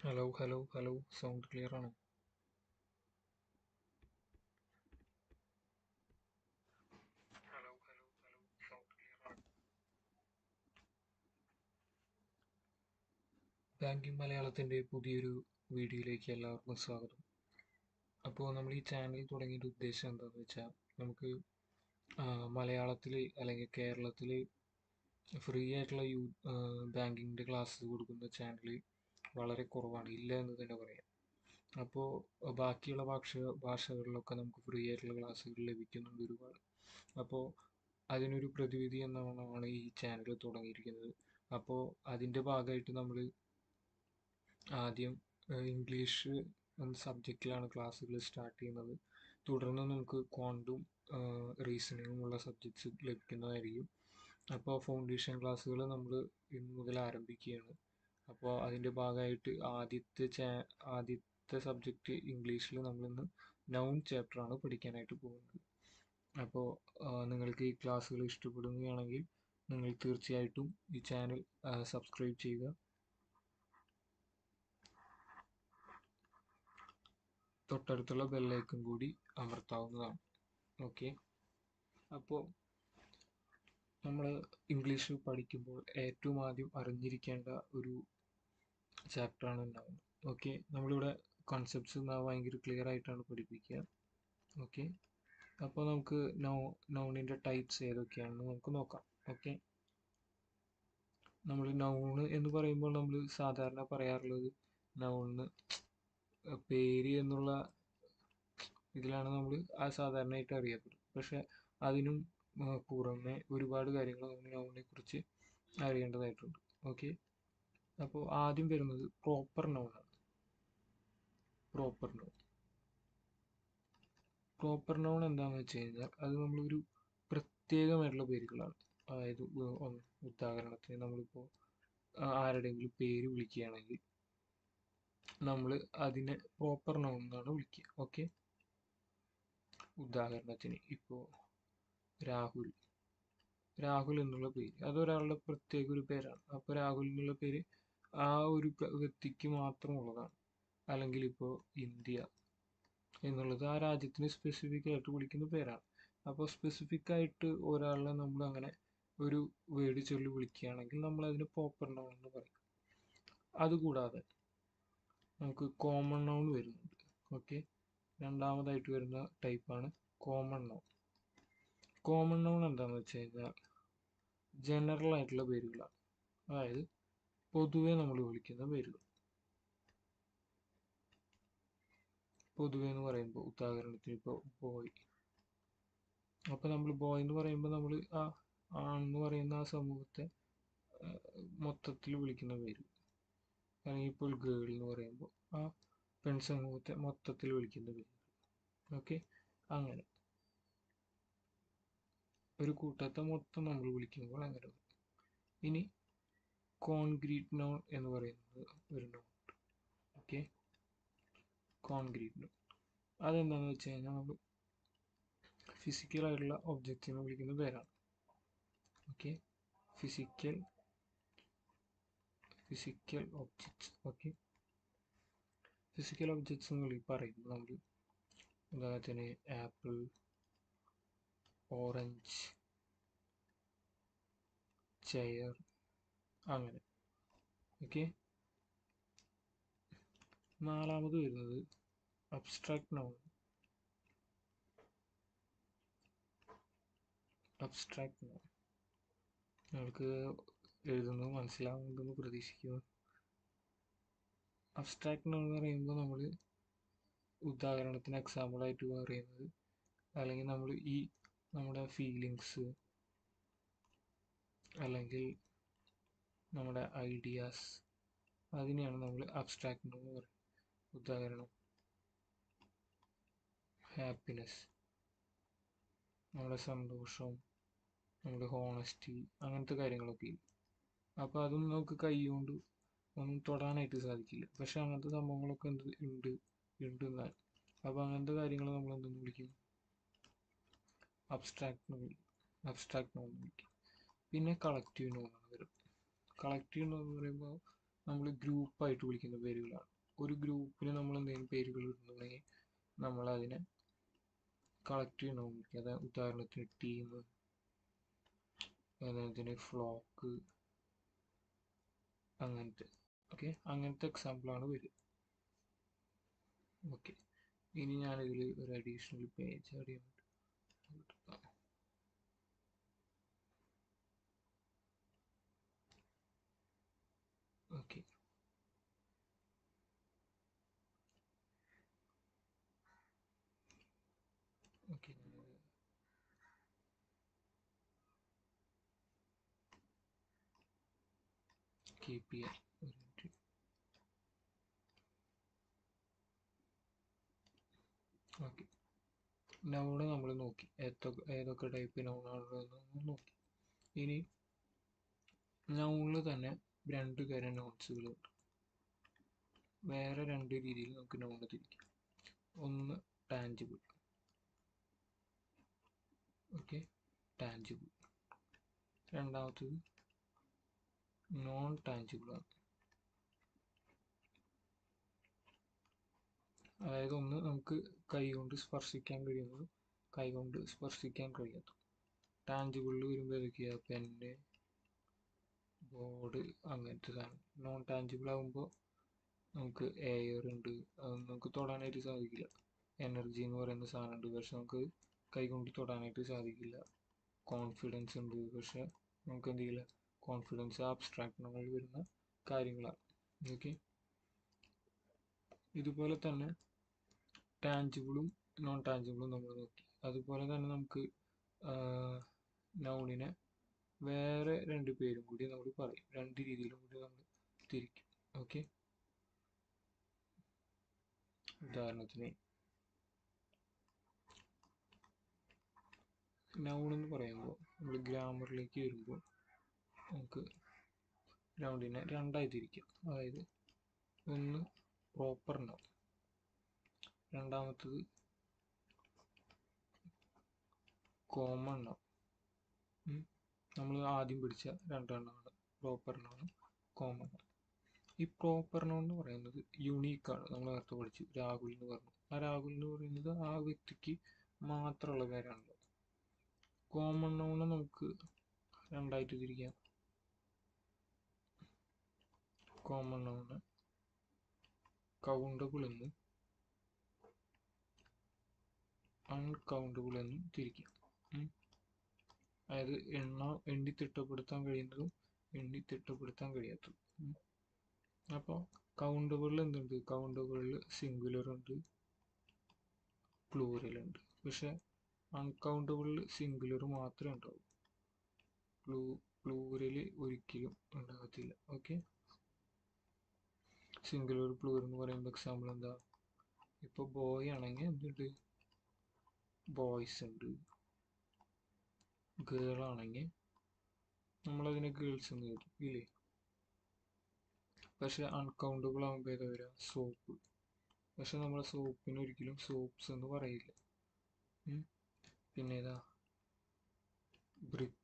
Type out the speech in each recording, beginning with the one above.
Hello hello hello sound clear ആണ്? Banking മലയാളത്തിന്റെ പുതിയൊരു വീഡിയോയിലേക്ക് എല്ലാവർക്കും സ്വാഗതം. അപ്പോൾ നമ്മൾ ഈ ചാനൽ തുടങ്ങിയിട്ട് ഉദ്ദേശം എന്താണെന്ന് വെച്ചാൽ നമുക്ക് മലയാളത്തിൽ അല്ലെങ്കിൽ കേരളത്തിൽ ഫ്രീ ആയിട്ടുള്ള യൂ ബാങ്കിങ്ങിന്റെ ക്ലാസ്സ് കൊടുക്കുന്ന ചാനൽ വളരെ കുറവാണ്. ഇല്ല എന്ന് തന്നെ പറയാം. അപ്പോൾ ബാക്കിയുള്ള ഭാഷ ഭാഷകളിലൊക്കെ നമുക്ക് ഫ്രീ ആയിട്ടുള്ള ക്ലാസ്സുകൾ ലഭിക്കുന്നുണ്ട് ഒരുപാട്. അപ്പോൾ അതിനൊരു പ്രതിവിധി എന്നാണ് ഈ ചാനൽ തുടങ്ങിയിരിക്കുന്നത്. അപ്പോൾ അതിന്റെ ഭാഗമായിട്ട് നമ്മൾ ആദ്യം ഇംഗ്ലീഷ് എന്ന സബ്ജക്റ്റിലാണ് ക്ലാസ്സുകൾ സ്റ്റാർട്ട് ചെയ്യുന്നത്. തുടർന്ന് നമുക്ക് ക്വാണ്ടും റീസണിങ്ങും ഉള്ള സബ്ജക്ട്സ് ലഭിക്കുന്നതായിരിക്കും. അപ്പോൾ ഫൗണ്ടേഷൻ ക്ലാസ്സുകൾ നമ്മൾ ഇന്ന് മുതൽ ആരംഭിക്കുകയാണ്. അപ്പോൾ അതിന്റെ ഭാഗമായിട്ട് ആദ്യത്തെ ചാ ആദ്യത്തെ സബ്ജക്റ്റ് ഇംഗ്ലീഷിൽ നമ്മളിന്ന് നൗൺ ചാപ്റ്ററാണ് പഠിക്കാനായിട്ട് പോകുന്നത്. അപ്പോൾ നിങ്ങൾക്ക് ഈ ക്ലാസ്സുകൾ ഇഷ്ടപ്പെടുകയാണെങ്കിൽ നിങ്ങൾ തീർച്ചയായിട്ടും ഈ ചാനൽ സബ്സ്ക്രൈബ് ചെയ്യുക. തൊട്ടടുത്തുള്ള ബെല്ലൈക്കും കൂടി അമർത്താവുന്നതാണ്. ഓക്കെ അപ്പോൾ നമ്മൾ ഇംഗ്ലീഷ് പഠിക്കുമ്പോൾ ഏറ്റവും ആദ്യം അറിഞ്ഞിരിക്കേണ്ട ഒരു ചാപ്റ്ററാണ് ഉണ്ടാവുന്നത്. ഓക്കെ നമ്മളിവിടെ കോൺസെപ്റ്റ്സ് ഭയങ്കര ക്ലിയർ ആയിട്ടാണ് പഠിപ്പിക്കുക. ഓക്കെ അപ്പോൾ നമുക്ക് നൗ നൗണിന്റെ ടൈപ്സ് ഏതൊക്കെയാണെന്ന് നമുക്ക് നോക്കാം. ഓക്കെ നമ്മൾ നൗണ് എന്ന് പറയുമ്പോൾ നമ്മൾ സാധാരണ പറയാറുള്ളത് നൗണിന് പേര് എന്നുള്ള ഇതിലാണ് നമ്മൾ ആ സാധാരണയായിട്ട് അറിയപ്പെടുന്നത് പക്ഷെ അതിനും പുറമെ ഒരുപാട് കാര്യങ്ങൾ നമ്മൾ നൗണിനെ കുറിച്ച് അറിയേണ്ടതായിട്ടുണ്ട്. ഓക്കെ അപ്പോൾ ആദ്യം വരുന്നത് പ്രോപ്പർ നൗണാണ് പ്രോപ്പർ നൗൺ പ്രോപ്പർ നൗൺ എന്താണെന്ന് വെച്ച് കഴിഞ്ഞാൽ അത് നമ്മളൊരു പ്രത്യേകമായിട്ടുള്ള പേരുകളാണ്. അതായത് ഉദാഹരണത്തിന് നമ്മളിപ്പോൾ ആരുടെയെങ്കിലും പേര് വിളിക്കുകയാണെങ്കിൽ നമ്മൾ അതിനെ പ്രോപ്പർ നൗൺ എന്നാണ് വിളിക്കുക. ഓക്കെ ഉദാഹരണത്തിന് ഇപ്പോൾ രാഹുൽ. രാഹുൽ എന്നുള്ള പേര്. അതൊരാളുടെ പ്രത്യേക ഒരു പേരാണ്. അപ്പോൾ രാഹുൽ എന്നുള്ള പേര് ആ ഒരു വ്യക്തിക്ക് മാത്രമുള്ളതാണ്. അല്ലെങ്കിൽ ഇപ്പോൾ ഇന്ത്യ എന്നുള്ളത് ആ രാജ്യത്തിന് സ്പെസിഫിക് ആയിട്ട് വിളിക്കുന്ന പേരാണ്. അപ്പോൾ സ്പെസിഫിക് ആയിട്ട് ഒരാളെ നമ്മൾ അങ്ങനെ ഒരു വേർഡ് ചൊല്ലി വിളിക്കുകയാണെങ്കിൽ നമ്മൾ അതിന് പ്രോപ്പർ നൗൺ എന്ന് പറയും. അതുകൂടാതെ നമുക്ക് കോമൺ നൗൺ വരുന്നുണ്ട്. ഓക്കെ രണ്ടാമതായിട്ട് വരുന്ന ടൈപ്പാണ് കോമൺ നൗൺ കോമൺ നൗൺ എന്താണെന്ന് വെച്ച് കഴിഞ്ഞാൽ ജനറൽ ആയിട്ടുള്ള പേരുകളാണ്. അതായത് പൊതുവെ നമ്മൾ വിളിക്കുന്ന പേരുകൾ. പൊതുവെ എന്ന് പറയുമ്പോൾ ഉദാഹരണത്തിന് ഇപ്പോൾ ബോയ് അപ്പോൾ നമ്മൾ ബോയ് എന്ന് പറയുമ്പോൾ നമ്മൾ ആ ആണെന്ന് പറയുന്ന ആ സമൂഹത്തെ മൊത്തത്തിൽ വിളിക്കുന്ന പേര്. അല്ലെങ്കിൽ ഇപ്പോൾ ഗേൾ എന്ന് പറയുമ്പോൾ ആ പെൺ സമൂഹത്തെ മൊത്തത്തിൽ വിളിക്കുന്ന പേര്. ഓക്കെ അങ്ങനെ. ഒരു കൂട്ടത്തെ മൊത്തം നമ്മൾ വിളിക്കുമ്പോൾ അങ്ങനെ ഇനി കോൺക്രീറ്റ് നോൺ എന്ന് പറയുന്നത് ഒരു നോട്ട് ഓക്കെ കോൺക്രീറ്റ് നോൺ അതെന്താണെന്ന് വെച്ച് കഴിഞ്ഞാൽ നമ്മൾ ഫിസിക്കൽ ആയിട്ടുള്ള ഒബ്ജക്റ്റിനെ വിളിക്കുന്ന പേരാണ്. Okay physical physical objects okay physical objects എന്ന് വിളി പറയുന്നു നമ്മൾ ഉദാഹരണത്തിന് ആപ്പിൾ ഓറഞ്ച് ചെയർ അങ്ങനെ. ഓക്കെ നാലാമത് വരുന്നത് അബ്സ്ട്രാക്ട് നൗൺ അബ്സ്ട്രാക്ട് നൗൺ നിങ്ങൾക്ക് എഴുതുന്നത് മനസ്സിലാവുന്നുണ്ടെന്ന് പ്രതീക്ഷിക്കുന്നു. അബ്സ്ട്രാക്ട് നൗൺ എന്ന് പറയുമ്പോൾ നമ്മൾ ഉദാഹരണത്തിന് എക്സാമ്പിളായിട്ട് പറയുന്നത് അല്ലെങ്കിൽ നമ്മൾ ഈ നമ്മുടെ ഫീലിങ്സ് അല്ലെങ്കിൽ നമ്മുടെ ഐഡിയാസ് അതിനെയാണ് നമ്മൾ അബ്സ്ട്രാക്ട് എന്ന് പറയുന്നത്. ഉദാഹരണം ഹാപ്പിനെസ് നമ്മുടെ സന്തോഷം നമ്മുടെ ഹോണസ്റ്റി അങ്ങനത്തെ കാര്യങ്ങളൊക്കെ. അപ്പോൾ അതൊന്നും നമുക്ക് കൈകൊണ്ട് ഒന്നും തൊടാനായിട്ട് സാധിക്കില്ല. പക്ഷെ അങ്ങനത്തെ സംഭവങ്ങളൊക്കെ എന്ത് ഉണ്ട് ഉണ്ട് എന്നാൽ. അപ്പോൾ അങ്ങനത്തെ കാര്യങ്ങൾ നമ്മൾ എന്തെന്ന് വിളിക്കും? അബ്സ്ട്രാക്ട് അബ്സ്ട്രാക്ട് നോൺ വിളിക്കും. പിന്നെ കളക്റ്റീവ് നോൺ വരും കളക്റ്റീവ് എന്ന് പറയുമ്പോൾ നമ്മൾ ഗ്രൂപ്പായിട്ട് വിളിക്കുന്ന പേരുകളാണ്. ഒരു ഗ്രൂപ്പിന് നമ്മൾ എന്തെങ്കിലും പേരുകൾ ഇടുന്നുണ്ടെങ്കിൽ നമ്മൾ അതിനെ കളക്ട് ചെയ്യണം. വിളിക്കുക അതായത് ഉദാഹരണത്തിന് ടീം അതിന് ഫ്ലോക്ക് അങ്ങനത്തെ. ഓക്കെ അങ്ങനത്തെ എക്സാമ്പിളാണ് വരിക. ഓക്കെ ഇനി ഞാനിതിൽ ഒരു അഡീഷണൽ പേജ് ആഡ് ചെയ്യാൻ വേണ്ടി ഓക്കെ ഓക്കെ കീപ്പ് ചെയ്യാം ഒരു മിനിറ്റ് ഓക്കെ നൗണ് നമ്മൾ നോക്കി. ഏതൊക്കെ ഏതൊക്കെ ടൈപ്പ് നൗണാണെന്ന് നോക്കി. ഇനി നൗണിൽ തന്നെ രണ്ട് തരം നോട്ട്സുകളുണ്ട് വേറെ രണ്ട് രീതിയിൽ നമുക്ക് നൗണ് തിരിക്കാം. ഒന്ന് ടാഞ്ചിബിൾ ഓക്കെ ടാഞ്ചിബിൾ രണ്ടാമത്തത് നോൺ ടാഞ്ചിബിൾ ആണ്. അതായത് ഒന്ന് നമുക്ക് കൈകൊണ്ട് സ്പർശിക്കാൻ കഴിയുന്നതും കൈകൊണ്ട് സ്പർശിക്കാൻ കഴിയാത്തതും. ടാഞ്ചിബിളിൽ വരുമ്പോൾ ഏതൊക്കെയാ പെന്ന് ബോർഡ് അങ്ങനത്തേതാണ് നോൺ ടാഞ്ചിബിൾ ആകുമ്പോൾ നമുക്ക് എയർ ഉണ്ട്. അത് നമുക്ക് തൊടാനായിട്ട് സാധിക്കില്ല. എനർജി എന്ന് പറയുന്ന സാധനം ഉണ്ട് പക്ഷെ നമുക്ക് കൈ കൊണ്ട് തൊടാനായിട്ട് സാധിക്കില്ല. കോൺഫിഡൻസ് ഉണ്ട്. പക്ഷെ നമുക്ക് എന്ത് ചെയ്യില്ല കോൺഫിഡൻസ് ആബ്സ്ട്രാക്ഷനുകളിൽ വരുന്ന കാര്യങ്ങളാണ്. ഓക്കെ ഇതുപോലെ തന്നെ ടാഞ്ചിബിളും നോൺ ടാഞ്ചിബിളും നമ്മൾ നോക്കി. അതുപോലെ തന്നെ നമുക്ക് നൗണിനെ വേറെ രണ്ട് പേരും കൂടി നമ്മൾ പറയും. രണ്ട് രീതിയിലും കൂടി നമ്മൾ തിരിക്കും. ഓക്കെ ഉദാഹരണത്തിന് നൗൺ എന്ന് പറയുമ്പോൾ നമ്മൾ ഗ്രാമറിലേക്ക് വരുമ്പോൾ നമുക്ക് നൗണിനെ രണ്ടായി തിരിക്കാം അതായത് ഒന്ന് പ്രോപ്പർ നൗൺ രണ്ടാമത്തത് കോമൺ നൗൺ നമ്മൾ ആദ്യം പിടിച്ച രണ്ടെണ്ണമാണ്. പ്രോപ്പർ നൗണും കോമൺ നൗൺ ഈ പ്രോപ്പർ നൗൺ എന്ന് പറയുന്നത് യുണീക്കാണ് നമ്മൾ നേരത്തെ പഠിച്ചു രാഹുൽ എന്ന് പറഞ്ഞു. ആ രാഹുൽ എന്ന് പറയുന്നത് ആ വ്യക്തിക്ക് മാത്രമുള്ള പേരാണല്ലോ കോമൺ നൗണ് നമുക്ക് രണ്ടായിട്ട് തിരിക്കാം. കോമൺ നൗണ് കൗണ്ടബിൾ എന്നും അൺകൗണ്ടബിൾ എന്നും തിരിക്കാം. അതായത് എണ്ണ എണ്ണി തിട്ടപ്പെടുത്താൻ കഴിയുന്നതും എണ്ണി തിട്ടപ്പെടുത്താൻ കഴിയാത്തതും. അപ്പോൾ കൗണ്ടബിളിൽ എന്തുണ്ട്? കൗണ്ടബിളിൽ സിംഗുലർ ഉണ്ട് പ്ലൂറൽ ഉണ്ട്. പക്ഷെ അൺകൗണ്ടബിളിൽ സിംഗുലർ മാത്രമേ ഉണ്ടാവൂ. പ്ലൂ പ്ലൂരൽ ഒരിക്കലും ഉണ്ടാകത്തില്ല. ഓക്കെ സിംഗുലർ പ്ലൂർ എന്ന് പറയുമ്പോൾ എക്സാമ്പിൾ എന്താ? ഇപ്പോൾ ബോയ് ആണെങ്കിൽ എന്തുണ്ട്? ബോയ്സ് ഉണ്ട്. ഗേൾ ആണെങ്കിൽ നമ്മളതിനെ ഗേൾസ് എന്ന് കേട്ടു ഇല്ലേ? പക്ഷെ അൺകൗണ്ടബിൾ ആകുമ്പോൾ ഏതാ വരിക സോപ്പ് പക്ഷെ നമ്മൾ സോപ്പിന് ഒരിക്കലും സോപ്സ് എന്ന് പറയില്ല. പിന്നെ ഇതാ ബ്രിക്ക്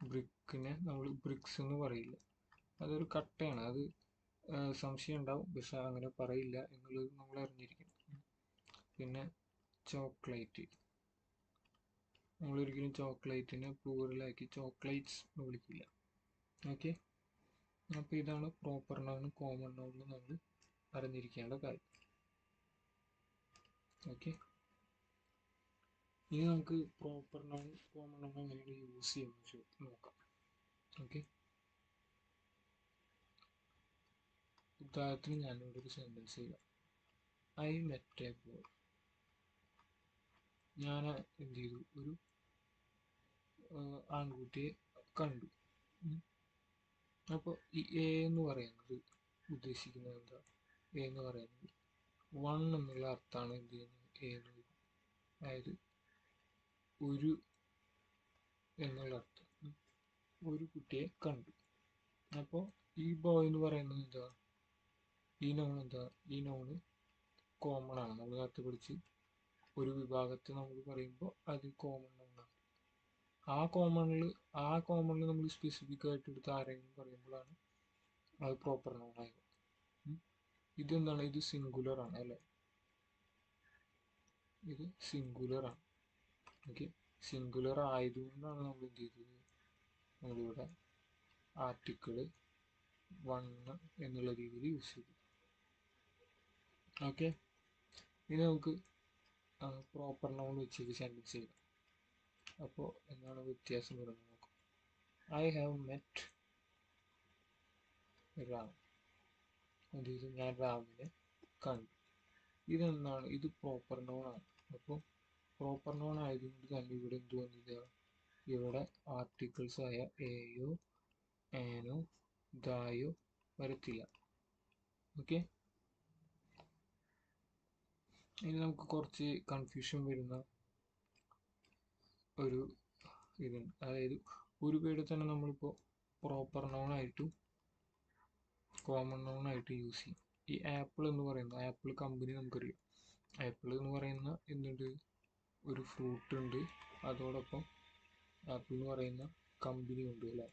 ബ്രിക്കിനെ നമ്മൾ ബ്രിക്സ് എന്ന് പറയില്ല? അതൊരു കട്ടയാണ്. അത് സംശയം ഉണ്ടാവും. പക്ഷെ അങ്ങനെ പറയില്ല എന്നുള്ളത് നമ്മൾ അറിഞ്ഞിരിക്കണം. പിന്നെ ചോക്ലേറ്റ്. നമ്മളൊരിക്കലും ചോക്ലേറ്റിനെ പ്ലൂറലാക്കി ചോക്ലേറ്റ്സ് എന്ന് വിളിക്കില്ല. ഓക്കെ? അപ്പോൾ ഇതാണ് പ്രോപ്പർ നൗണും കോമൺ നൗണും നമ്മൾ അറിഞ്ഞിരിക്കേണ്ട കാര്യം. ഓക്കെ? ഇനി നമുക്ക് പ്രോപ്പർ നൗൺ കോമൺ നൗൺ എങ്ങനെയാണ് യൂസ് ചെയ്യുന്നത് നോക്കാം. ഓക്കെ ഉദാഹരണത്തിന് ഞാനിവിടെ ഒരു സെന്റൻസ് ചെയ്യാം ഐ മെറ്റ് എ ബോയ് ഞാൻ എന്ത് ചെയ്തു? ഒരു ആൺകുട്ടിയെ കണ്ടു. അപ്പോൾ ഈ എ എന്ന് പറയുന്നത് ഉദ്ദേശിക്കുന്നത് എന്താ? എ എന്ന് പറയുന്നത് വൺ എന്നുള്ള അർത്ഥമാണ് എന്ത് ചെയ്യുന്നത്? എ എന്ന് അതായത് ഒരു എന്നുള്ള അർത്ഥം ഒരു കുട്ടിയെ കണ്ടു. അപ്പോൾ ഈ ബോയ് എന്ന് പറയുന്നത് എന്താ? ഈ നോൺ എന്താ? ഈ നോണ് കോമൺ ആണ്. നമ്മൾ നേരത്തെ പഠിച്ച് ഒരു വിഭാഗത്തെ നമ്മൾ പറയുമ്പോൾ അത് കോമൺ ആണ്. ആ കോമണിൽ ആ കോമണിൽ നമ്മൾ സ്പെസിഫിക് ആയിട്ട് എടുത്ത് ആരെങ്കിലും പറയുമ്പോഴാണ് അത് പ്രോപ്പർ ഉം. ഇതെന്താണ്? ഇത് സിംഗുലർ ആണ് അല്ലേ? ഇത് സിംഗുലർ ആണ്. ഓക്കെ സിംഗുലർ ആയതുകൊണ്ടാണ് നമ്മൾ എന്ത് ചെയ്തത്? നമ്മളിവിടെ ആർട്ടിക്കിൾ വൺ എന്നുള്ള രീതിയിൽ യൂസ് ചെയ്തു. ഓക്കെ ഇനി നമുക്ക് പ്രോപ്പർ നൗൺ വെച്ചിട്ട് സെന്റൻസ് ചെയ്യാം അപ്പോൾ എന്താണ് വ്യത്യാസം വരുന്നത് നോക്കാം. ഐ ഹാവ് മെറ്റ് റാം എന്ത് ചെയ്തു? ഞാൻ റാമിനെ കണ്ടു. ഇതെന്താണ്? ഇത് പ്രോപ്പർ നോൺ ആണ്. അപ്പോൾ പ്രോപ്പർ നോൺ ആയതുകൊണ്ട് തന്നെ ഇവിടെ എന്ത് വന്നില്ല. ഇവിടെ ആർട്ടിക്കിൾസ് ആയ എയോ ഏനോ ദായോ വരത്തില്ല. ഓക്കെ ഇനി നമുക്ക് കുറച്ച് കൺഫ്യൂഷൻ വരുന്ന ഒരു ഇതുണ്ട്. അതായത് ഒരു പേര് തന്നെ നമ്മളിപ്പോൾ പ്രോപ്പർ നോൺ ആയിട്ടും കോമൺ നോൺ ആയിട്ട് യൂസ് ചെയ്യും. ഈ ആപ്പിൾ എന്ന് പറയുന്ന ആപ്പിൾ കമ്പനി നമുക്കറിയാം. ആപ്പിൾ എന്ന് പറയുന്ന എന്തുണ്ട്? ഒരു ഫ്രൂട്ട് ഉണ്ട്. അതോടൊപ്പം ആപ്പിൾ എന്ന് പറയുന്ന കമ്പനി ഉണ്ട് അല്ലേ?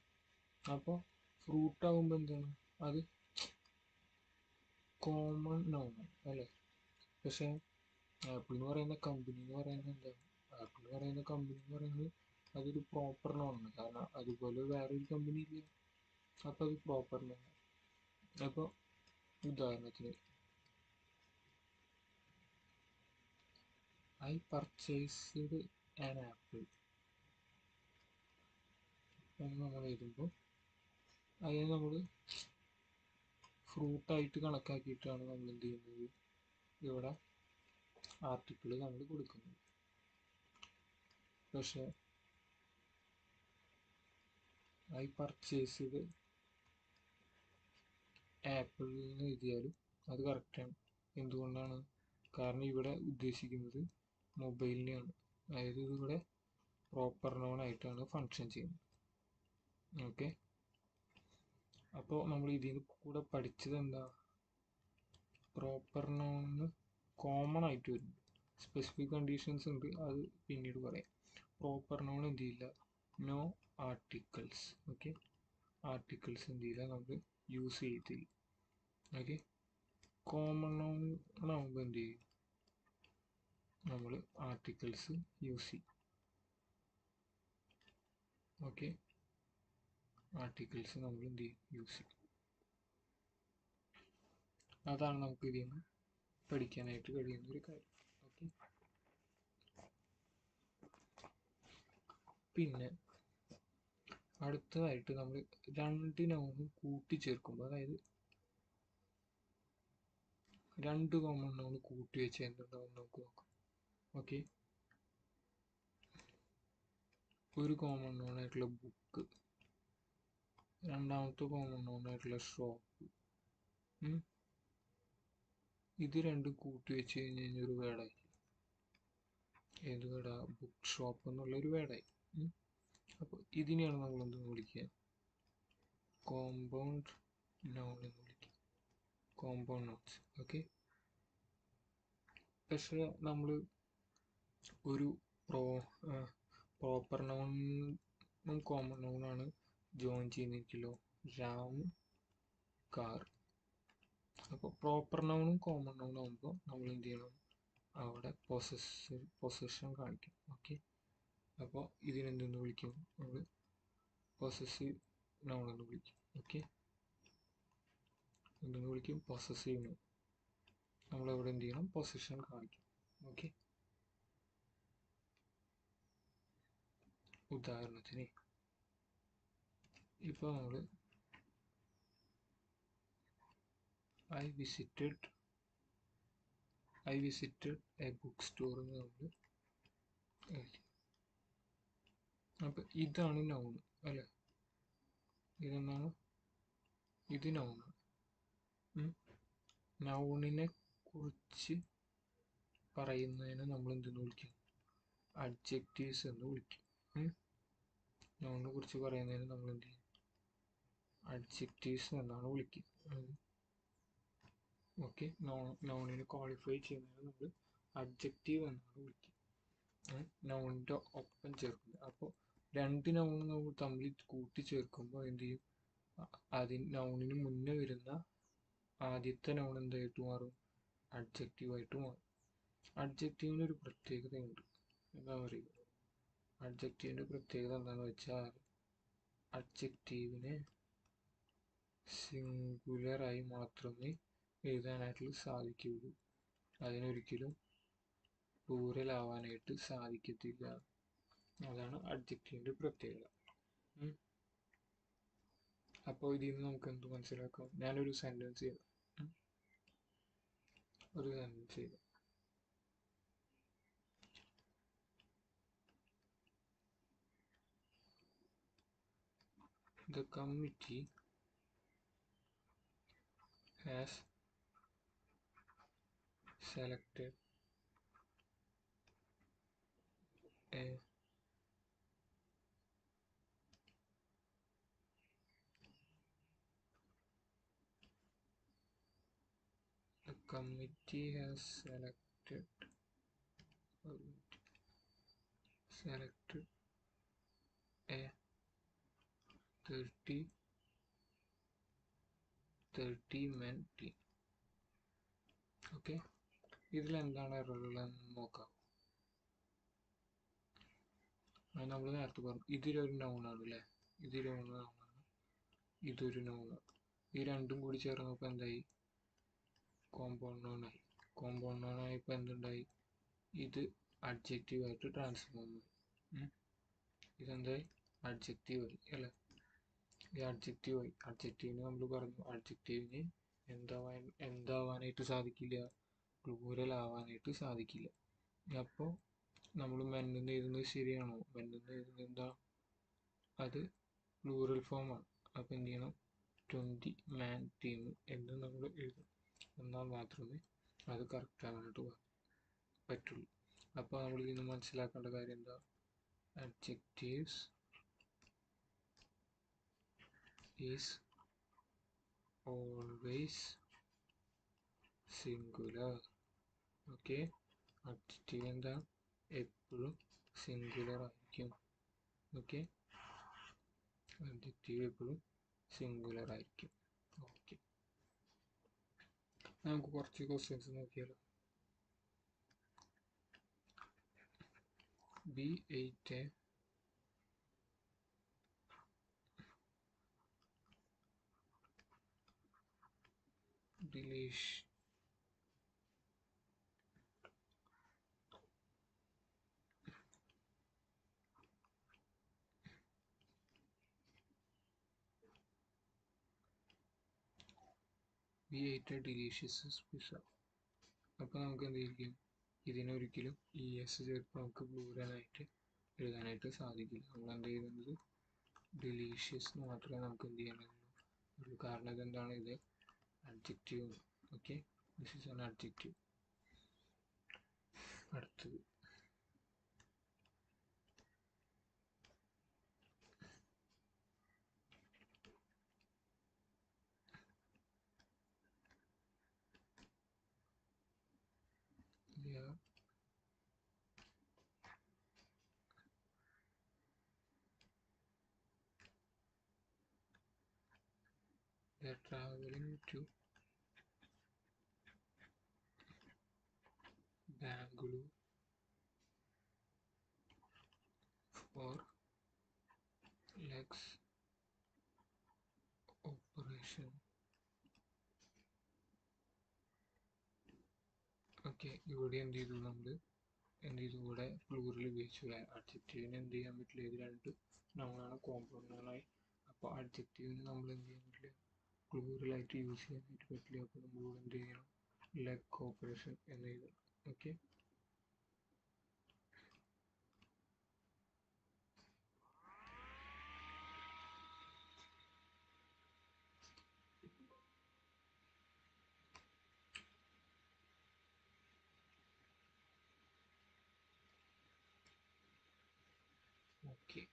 അപ്പോൾ ഫ്രൂട്ട് ആകുമ്പോൾ എന്താണ്? അത് കോമൺ ആണ് അല്ലേ? പക്ഷേ ആപ്പിൾ എന്ന് പറയുന്ന കമ്പനി എന്ന് പറയുന്നത് എന്താണ്? ആപ്പിൾ എന്ന് പറയുന്ന കമ്പനി എന്ന് പറയുന്നത് അതൊരു പ്രോപ്പർ നോണാണ് കാരണം അതുപോലെ വേറൊരു കമ്പനി ഇല്ല. അപ്പോൾ അത് പ്രോപ്പർ നോൺ അപ്പോൾ ഉദാഹരണത്തിന് ഐ പർച്ചേസ്ഡ് ആൻ ആപ്പിൾ നമ്മൾ എഴുതുമ്പോൾ അതിനെ നമ്മൾ ഫ്രൂട്ടായിട്ട് കണക്കാക്കിയിട്ടാണ് നമ്മൾ എന്ത് ചെയ്യുന്നത്? ഇവിടെ ആർട്ടിക്കിൾ നമ്മൾ കൊടുക്കുന്നത്. പക്ഷെ ഐ പർച്ചേസ്ഡ് ആപ്പിളിൽ നിന്ന് എഴുതിയാലും അത് കറക്റ്റാണ് എന്തുകൊണ്ടാണ്? കാരണം ഇവിടെ ഉദ്ദേശിക്കുന്നത് മൊബൈലിനെയാണ്. അതായത് ഇതിവിടെ പ്രോപ്പർ നോൺ ആയിട്ടാണ് ഫങ്ഷൻ ചെയ്യുന്നത്. ഓക്കെ അപ്പോൾ നമ്മൾ ഇതിൽ കൂടെ പഠിച്ചത് എന്താ? പ്രോപ്പർ നോണിന് കോമൺ ആയിട്ട് വരും സ്പെസിഫിക് കണ്ടീഷൻസ് ഉണ്ട് അത് പിന്നീട് പറയാം. പ്രോപ്പർ നോൺ എന്ത് ചെയ്യില്ല? നോ ആർട്ടിക്കിൾസ് ഓക്കെ ആർട്ടിക്കിൾസ് എന്ത് ചെയ്യില്ല? നമുക്ക് യൂസ് ചെയ്തില്ല ഓക്കെ കോമൺ നോൺ ആകുമ്പോൾ എന്ത് ചെയ്യും? നമ്മൾ ആർട്ടിക്കിൾസ് യൂസ് ചെയ്യും. ഓക്കെ ആർട്ടിക്കിൾസ് നമ്മൾ എന്ത് ചെയ്യും? യൂസ് ചെയ്യും. അതാണ് നമുക്ക് ഇതിൽ നിന്ന് പഠിക്കാനായിട്ട് കഴിയുന്ന ഒരു കാര്യം. ഓക്കെ പിന്നെ അടുത്തതായിട്ട് നമ്മൾ രണ്ട് നൗണും കൂട്ടിച്ചേർക്കുമ്പോൾ അതായത് രണ്ട് കോമൺ നൗണ് കൂട്ടി വെച്ച് എന്തുണ്ടാവും നമുക്ക് നോക്കാം. ഓക്കെ ഒരു കോമൺ നോൺ ആയിട്ടുള്ള ബുക്ക് രണ്ടാമത്തെ കോമൺ നോൺ ആയിട്ടുള്ള ഷോപ്പ് ഇത് രണ്ടും കൂട്ടി വെച്ച് കഴിഞ്ഞ് കഴിഞ്ഞാൽ ഒരു വേടായി. ഏത് വേർഡാ ബുക്ക് ഷോപ്പ് എന്നുള്ള ഒരു വേർഡായി അപ്പോൾ ഇതിനെയാണ് നമ്മൾ എന്ത് വിളിക്കുക? കോമ്പൗണ്ട് നൗൺ എന്ന് വിളിക്കുക. കോമ്പൗണ്ട് നൗൺസ് ഓക്കെ പക്ഷേ നമ്മൾ ഒരു പ്രോ പ്രോപ്പർ നൗണും കോമൺ നൗണാണ് ജോയിൻ ചെയ്യുന്നിരിക്കല്ലോ രാം കാർ അപ്പോൾ പ്രോപ്പർ നൗണും കോമൺ നൗണും ആകുമ്പോൾ നമ്മൾ എന്ത് ചെയ്യണം? അവിടെ പൊസസ് പൊസഷൻ കാണിക്കും. ഓക്കെ അപ്പോൾ ഇതിനെന്തെന്ന് വിളിക്കും? നമ്മൾ പൊസസീവ് നൗൺ എന്ന് വിളിക്കും. ഓക്കെ എന്തെന്ന് വിളിക്കും? പൊസസീവ് നൗൺ നമ്മളവിടെ എന്ത് ചെയ്യണം? പൊസിഷൻ കാണിക്കും. ഓക്കെ ഉദാഹരണത്തിന് ഇപ്പോൾ നമ്മൾ I visited I visited a book store എന്ന് നമ്മൾ അപ്പൊ ഇതാണ് നൗൺ അല്ലേ? ഇതെന്താണ്? ഇത് നൗണാണ് നൗണിനെ കുറിച്ച് പറയുന്നതിനെ നമ്മൾ എന്തെന്ന് വിളിക്കും? അഡ്ജക്റ്റീവ്സ് എന്ന് വിളിക്കും. നൗണിനെ കുറിച്ച് പറയുന്നതിന് നമ്മൾ എന്ത് ചെയ്യും അഡ്ജക്റ്റീവ്സ് എന്നാണ് വിളിക്കുക ഓക്കെ നൗണിനെ ക്വാളിഫൈ ചെയ്യുന്നതിന് നമ്മൾ അഡ്ജക്റ്റീവ് എന്നാണ് വിളിക്കുക. നൗണിന്റെ ഒപ്പം ചേർക്കുന്നത് അപ്പോൾ രണ്ട് നൗൺ നമ്മൾ തമ്മിൽ കൂട്ടി ചേർക്കുമ്പോൾ എന്ത് ചെയ്യും? അതിന് നൗണിന് മുന്നേ വരുന്ന ആദ്യത്തെ നൗൺ എന്തായിട്ട് മാറും? അഡ്ജക്റ്റീവായിട്ട് മാറും. അഡ്ജക്റ്റീവിന് ഒരു പ്രത്യേകതയുണ്ട്. എന്താ പറയുക? Adjective പ്രത്യേകത എന്താണെന്ന് വെച്ചാൽ adjective സിംഗുലറായി മാത്രമേ എഴുതാനായിട്ട് സാധിക്കുകയുള്ളൂ. അതിനൊരിക്കലും പ്ലൂറൽ ആവാനായിട്ട് സാധിക്കത്തില്ല. അതാണ് adjective പ്രത്യേകത. അപ്പോൾ ഇതിൽ നിന്ന് നമുക്ക് എന്ത് മനസ്സിലാക്കാം? ഞാനൊരു സെന്റൻസ് ചെയ്തു. ഒരു സെന്റൻസ് ചെയ്തു The committee has selected a the committee has selected selected 30 30 men team okay ഇതിൽ എന്താണ് എററുള്ളതെന്ന് നോക്കാം. അത് നമ്മൾ നേരത്തെ പറഞ്ഞു. ഇതിലൊരു നൗണാണ് അല്ലേ ഇതിലൊരു നൗണാണ് ഇതൊരു നൗണാണ് ഈ രണ്ടും കൂടി ചേർന്നപ്പോൾ എന്തായി? കോമ്പൗണ്ട് നോണായി കോമ്പൗണ്ട് നോൺ ആയപ്പോൾ എന്തുണ്ടായി? ഇത് അഡ്ജക്റ്റീവ് ആയിട്ട് ട്രാൻസ്ഫോം ആയി. ഇതെന്തായി? അഡ്ജക്റ്റീവ് ആയി അല്ലേ? ഈ അഡ്ജക്റ്റീവ് ആയി. അഡ്ജക്റ്റീവിന് നമ്മൾ പറഞ്ഞു അഡ്ജക്റ്റീവിന് എന്താവാൻ എന്താവാനായിട്ട് സാധിക്കില്ല. ക്ലൂരലാവാനായിട്ട് സാധിക്കില്ല. അപ്പോൾ നമ്മൾ മെന്നെന്ന് എഴുതുന്നത് ശരിയാണോ? മെന്നെന്ന് എഴുതുന്നത് എന്താ? അത് പ്ലൂറൽ ഫോമാണ് അപ്പോൾ എന്ത് ചെയ്യണം? ട്വന്റി മാൻ ടീം എന്ന് നമ്മൾ എഴുതണം. എന്നാൽ മാത്രമേ അത് കറക്റ്റ് ആവാനായിട്ട് പറ്റുള്ളൂ. അപ്പോൾ നമ്മൾ ഇതിന് മനസ്സിലാക്കേണ്ട കാര്യം എന്താ? Adjectives is always singular. Okay adjective എന്താ എപ്പോഴും സിംഗുലർ ആയിരിക്കും ഓക്കെ adjective എപ്പോഴും സിംഗുലർ ആയിരിക്കും ഓക്കെ നമുക്ക് കുറച്ച് ക്വസ്റ്റ്യൻസ് നോക്കിയാലോ B eight delete B eight delicious pizza. അപ്പോൾ നമുക്ക് എന്ത് ചെയ്യും? ഇതിനൊരിക്കലും ഇ എസ് ചേർത്ത് നമുക്ക് ബ്ലൂരനായിട്ട് എഴുതാനായിട്ട് സാധിക്കില്ല. നമ്മൾ എന്ത് ചെയ്യുന്നത്? ഡിലീഷ്യസ് മാത്രമേ നമുക്ക് എന്ത് ചെയ്യാനുള്ളൂ കാരണം ഇതെന്താണ്? ഇത് adjective okay? This is an adjective. They're traveling to Bangalore for Lex operation. Okay ഇവിടെ എന്ത് ചെയ്തു നമ്മൾ എന്ത് ചെയ്തു? ഇവിടെ പ്ലൂറിൽ ഉപയോഗിച്ചു. അഡ്ജക്റ്റീവിന് എന്ത് ചെയ്യാൻ പറ്റില്ല. ഇത് രണ്ട് നൗണാണ് കോമ്പൗണ്ട് നൗണായി അപ്പോൾ അഡ്ജക്റ്റീവിന് നമ്മൾ എന്ത് ചെയ്യാൻ പറ്റില്ല? glue like to use here it will clear up the mood and the leg cooperation enable okay okay.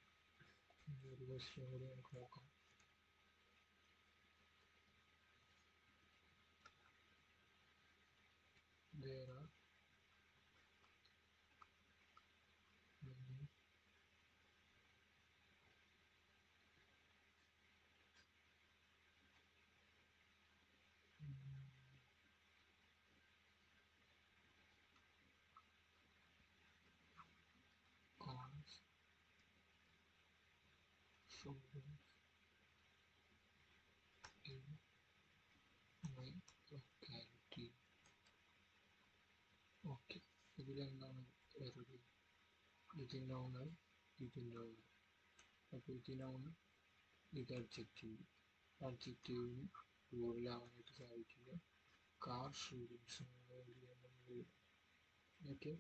Symbols in my locality okay ഇതിലെന്താണ് വരുന്നത് ഇത് നോണ് ഇത് നോണ് അപ്പോൾ ഇത് നോണ് ഇത് അഡ്ജക്റ്റീവ് അഡ്ജക്റ്റീവിന് കൂടുതലാവാനായിട്ട് സാധിക്കില്ല കാർ വേണ്ടി ഓക്കെ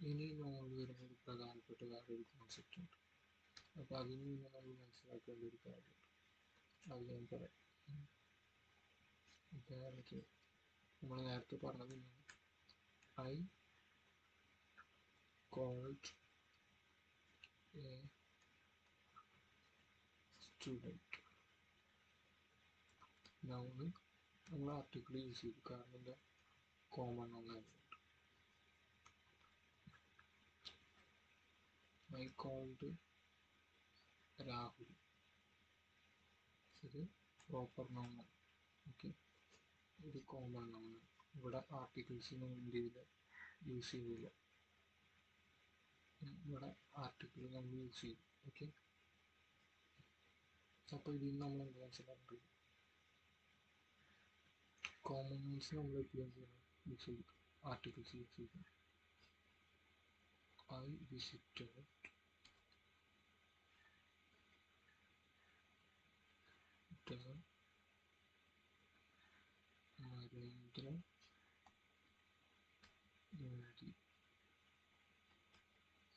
ഇനി നമ്മൾ വരുന്ന ഒരു പ്രധാനപ്പെട്ട വേറൊരു കോൺസെപ്റ്റ് ഉണ്ട്. അപ്പോൾ അതിന് മുന്നേ നമ്മൾ മനസ്സിലാക്കേണ്ട ഒരു കാര്യമുണ്ട് അത് ഞാൻ പറയാം. നമ്മൾ നേരത്തെ പറഞ്ഞത് I called a student noun നമ്മൾ ആർട്ടിക്കിൾ യൂസ് ചെയ്തു. കാരണം എന്താ? കോമൺ ഒന്നായിരുന്നു ഐ കോൾഡ് രാഹുൽ ഇത് പ്രോപ്പർ നൗണാണ് ഓക്കെ ഇത് കോമൺ നൗണാണ് ഇവിടെ ആർട്ടിക്കിൾസൊന്നും എന്ത് ചെയ്യില്ല യൂസ് ചെയ്യില്ല ഇവിടെ ആർട്ടിക്കിൾ നമ്മൾ യൂസ് ചെയ്യും ഓക്കെ അപ്പോൾ ഇതിൽ നിന്ന് നമ്മൾ എന്ത് മനസ്സിലാക്കുന്നത് കോമൺ നൗൺസ് നമ്മൾ എപ്പോഴും ചെയ്യണം. യൂസ് ചെയ്യും ആർട്ടിക്കിൾസ് യൂസ് ചെയ്യും I visited the Narendra Modi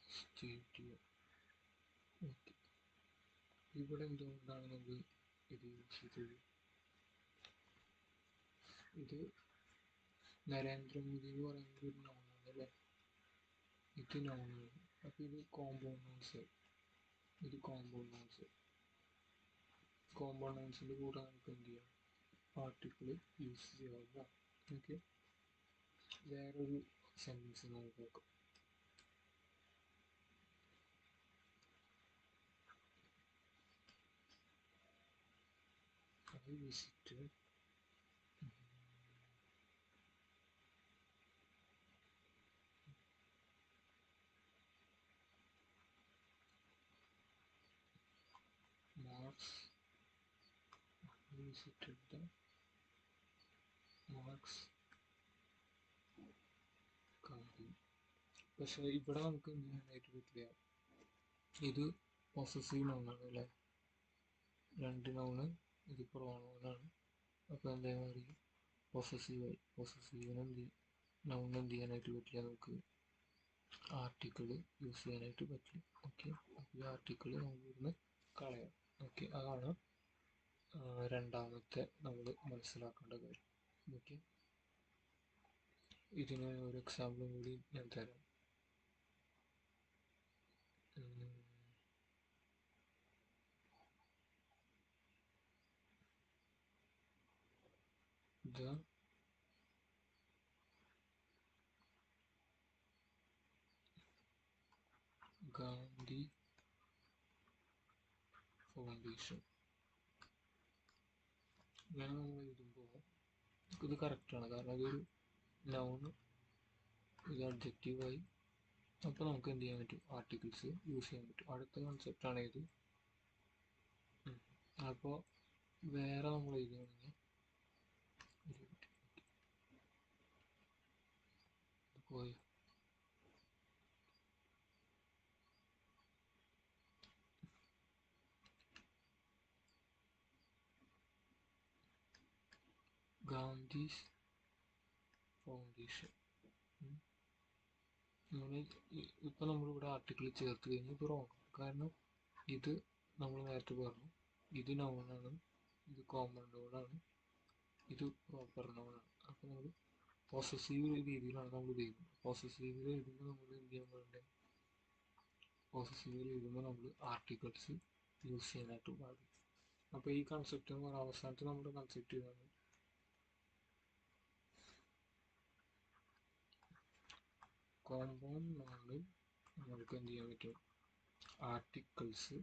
stadium okay ഇവിടെ എന്തുകൊണ്ടാണ് നമ്മൾ ഇത് യൂസ് ചെയ്തത്? ഇത് നരേന്ദ്രമോദി എന്ന് പറയുന്നത് ഒരു നോണാണ് അല്ലേ? ഇത് നോണാണ് അപ്പോൾ ഇത് കോമ്പൗണ്ട് നോൺസ് ഇത് കോമ്പൗണ്ട് നോൺസ് കോമ്പൗണ്ട്സിന്റെ കൂടെ നമുക്ക് എന്ത് ചെയ്യാം? പാർട്ടിക്കിൾ യൂസ് ചെയ്യാവുന്ന ഓക്കെ വേറൊരു സെന്റൻസ് നമുക്ക് നോക്കാം. I visited visited the marks പക്ഷെ ഇവിടെ നമുക്ക് ചെയ്യാനായിട്ട് പറ്റില്ല. ഇത് noun നൗണാണ് അല്ലേ? രണ്ട് നൗണ് ഇത് പ്രൊണൗണാണ് അപ്പോൾ എന്താ പറയുക പൊസസീവായി പൊസസീവിന് എന്ത് നൗൺ എന്ത് ചെയ്യാനായിട്ട് പറ്റില്ല നമുക്ക്? ആർട്ടിക്കിൾ യൂസ് ചെയ്യാനായിട്ട് പറ്റില്ല. ഓക്കെ അപ്പോൾ ഈ ആർട്ടിക്കിൾ നമുക്ക് ഇവിടുന്ന് കളയാം. ഓക്കെ അതാണ് രണ്ടാമത്തെ നമ്മൾ മനസ്സിലാക്കേണ്ട കാര്യം. ഓക്കെ ഇതിന് ഒരു എക്സാമ്പിളും കൂടി ഞാൻ തരാം. the ഗാന്ധി ഫൗണ്ടേഷൻ ഇങ്ങനെ നമ്മൾ എഴുതുമ്പോൾ ഇത് കറക്റ്റാണ് കാരണം ഇതൊരു നൗണ് ഇത് അഡ്ജക്റ്റീവായി അപ്പോൾ നമുക്ക് എന്ത് ചെയ്യാൻ പറ്റും? ആർട്ടിക്കിൾസ് യൂസ് ചെയ്യാൻ പറ്റും. അടുത്ത കൺസെപ്റ്റാണ് ഇത്. അപ്പോൾ വേറെ നമ്മൾ എഴുതുകയാണെങ്കിൽ പോയി? ഗാന്ധീസ് ഫൗണ്ടേഷൻ നമ്മൾ ഇപ്പം നമ്മളിവിടെ ആർട്ടിക്കിൾ ചേർത്ത് കഴിഞ്ഞാൽ ഇത് റോങ് കാരണം ഇത് നമ്മൾ നേരത്തെ പറഞ്ഞു. ഇത് നൗണാണ് ഇത് കോമൺ നൗണാണ് ഇത് പ്രോപ്പർ നൗണാണ് അപ്പോൾ നമ്മൾ പോസസീവ് രീതിയിലാണ് നമ്മൾ ചെയ്യുന്നത് പോസസീവിൽ എഴുതുമ്പോൾ നമ്മൾ എന്ത് ചെയ്യാൻ വേണ്ടത് പോസസീവിൽ എഴുതുമ്പോൾ നമ്മൾ ആർട്ടിക്കിൾസ് യൂസ് ചെയ്യാനായിട്ട് പാടില്ല. അപ്പോൾ ഈ കൺസെപ്റ്റ് എന്ന് പറഞ്ഞാൽ അവസാനത്തെ നമ്മുടെ കൺസെപ്റ്റ് ഇതാണ്. കോമ്പൗണ്ട് നോണിൽ നമുക്ക് എന്ത് ചെയ്യാൻ പറ്റും? ആർട്ടിക്കിൾസ്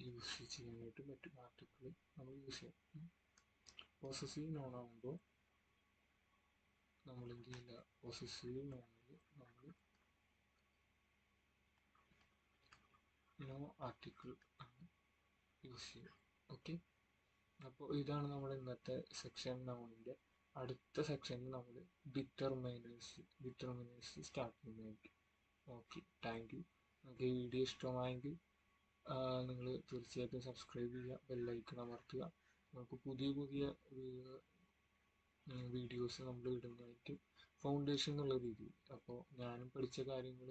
യൂസ് ചെയ്യാനായിട്ട് പറ്റും. ആർട്ടിക്കിൾ നമ്മൾ യൂസ് ചെയ്യാം. പോസസീവ് നോൺ ആകുമ്പോൾ നമ്മൾ എന്ത് ചെയ്യില്ല? പോസസീവ് നോണിൽ നമ്മൾ ആർട്ടിക്കിൾ ആണ് യൂസ് ചെയ്യുക. ഓക്കെ അപ്പോൾ ഇതാണ് നമ്മുടെ ഇന്നത്തെ സെക്ഷൻ നൗണിന്റെ അടുത്ത സെക്ഷനിൽ നമ്മൾ ഡിറ്റർമൈനേഴ്സ് ഡിറ്റർമിനേഴ്സ് സ്റ്റാർട്ട് ചെയ്യുന്നതായിരിക്കും. ഓക്കെ താങ്ക് യു നിങ്ങൾക്ക് ഈ വീഡിയോ ഇഷ്ടമായെങ്കിൽ നിങ്ങൾ തീർച്ചയായിട്ടും സബ്സ്ക്രൈബ് ചെയ്യുക ബെല്ലൈക്കൺ അമർത്തുക. നമുക്ക് പുതിയ പുതിയ വീഡിയോസ് നമ്മൾ ഇടുന്നതായിരിക്കും ഫൗണ്ടേഷൻ എന്നുള്ള രീതിയിൽ. അപ്പോൾ ഞാനും പഠിച്ച കാര്യങ്ങൾ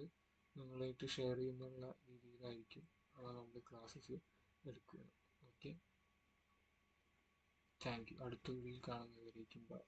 നിങ്ങളായിട്ട് ഷെയർ ചെയ്യുന്നുള്ള രീതിയിലായിരിക്കും നമ്മൾ ക്ലാസ്സസ് എടുക്കുക. ഓക്കെ താങ്ക് യു അടുത്ത വീഡിയോയിൽ കാണുന്നവരേക്കും ബൈ